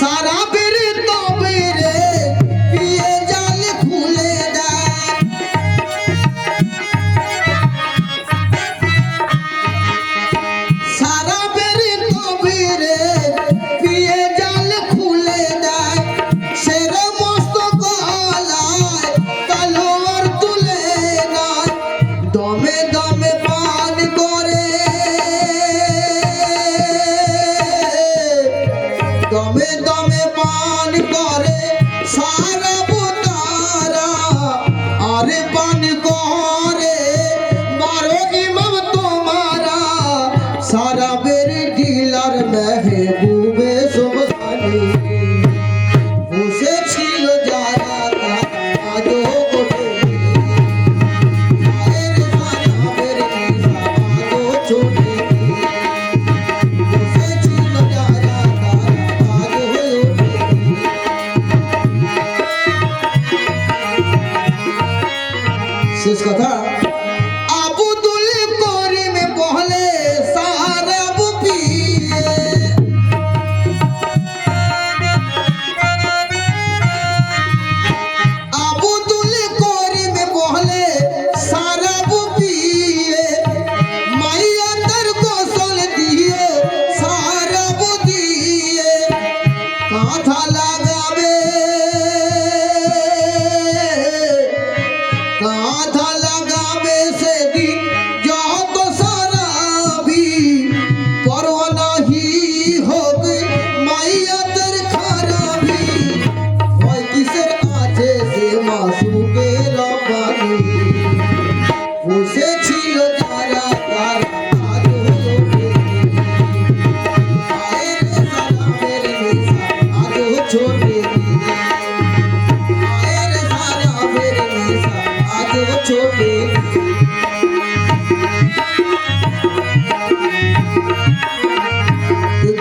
సారా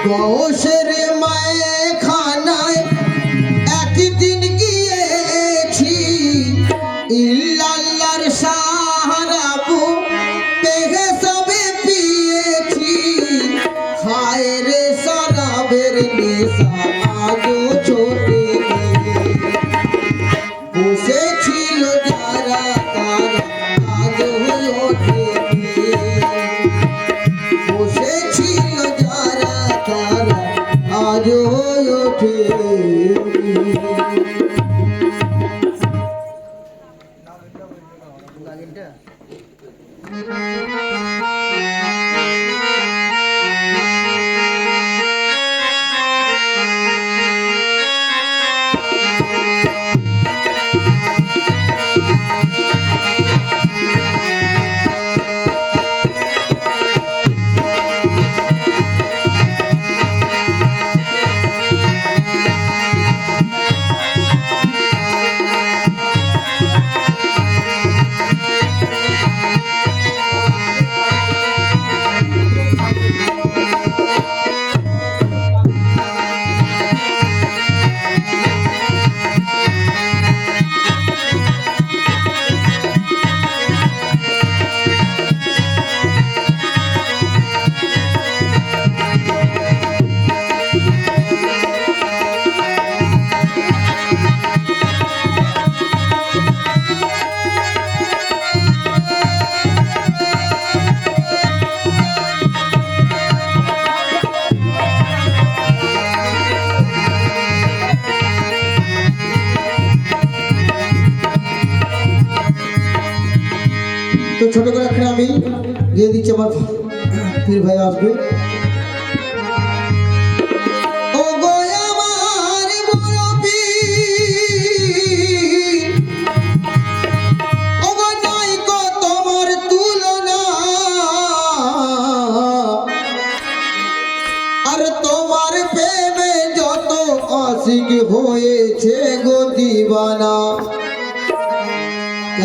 গৌসের মায়ে খানা ছোট করে একটা আমি দিয়ে দিচ্ছি আমার পীর ভাই আসবে। হয়েছে গো দিবানা।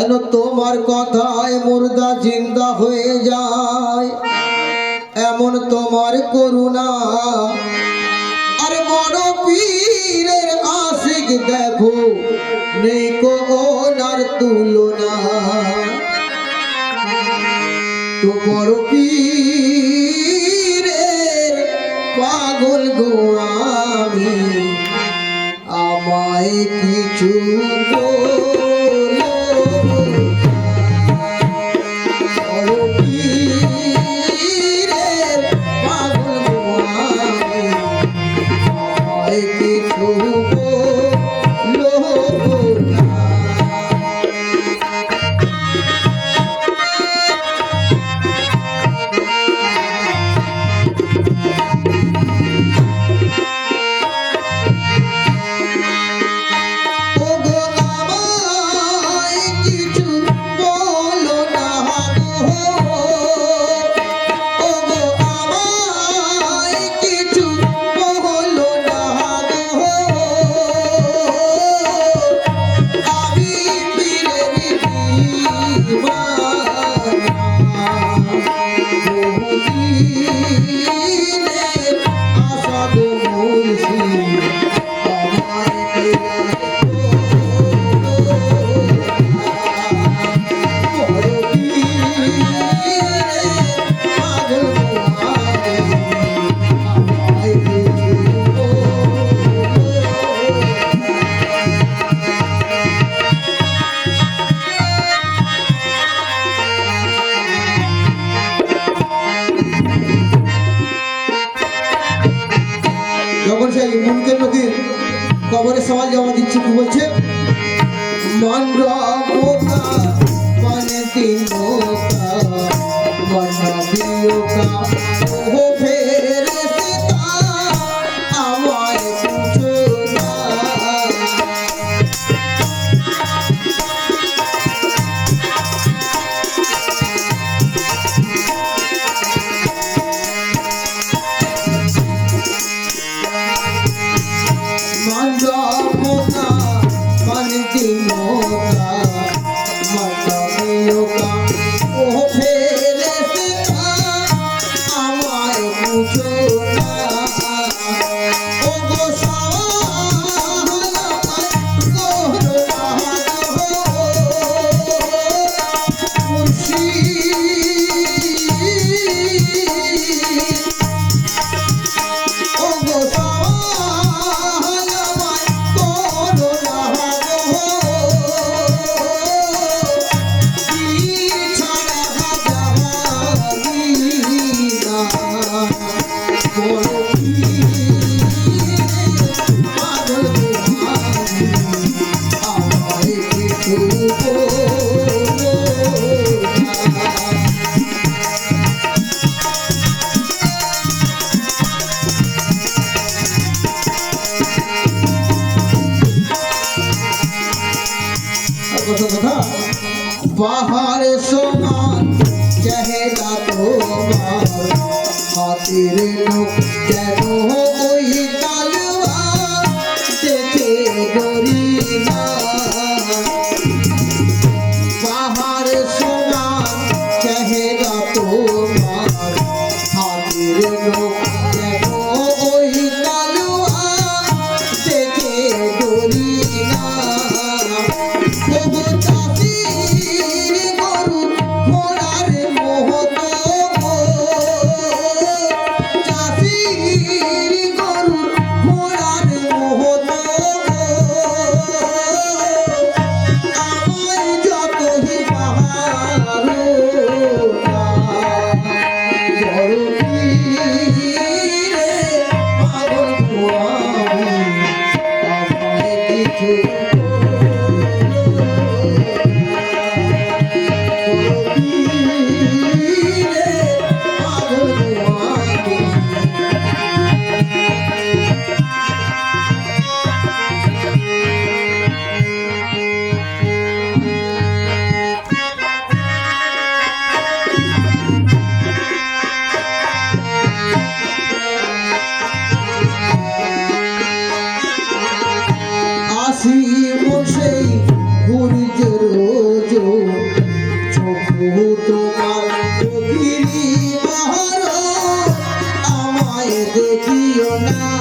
যেন তোমার কথায় মুর্দা জিন্দা হয়ে যায়। এমন তোমার করুণা। আর বড় পীরের আশিক দেখো নেই কোনার তুলনা। তো বড় পীরের পাগল গো আমায় কিছু me. পাহাড় সমান চেহারা তোমার হাতের লোক যেন দেখিও না।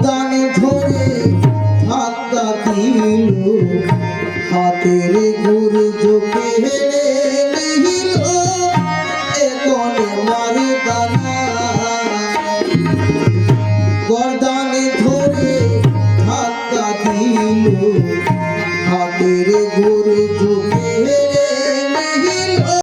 দানে ধরে হাত দিল। হাতের গুরু চোখে হেলে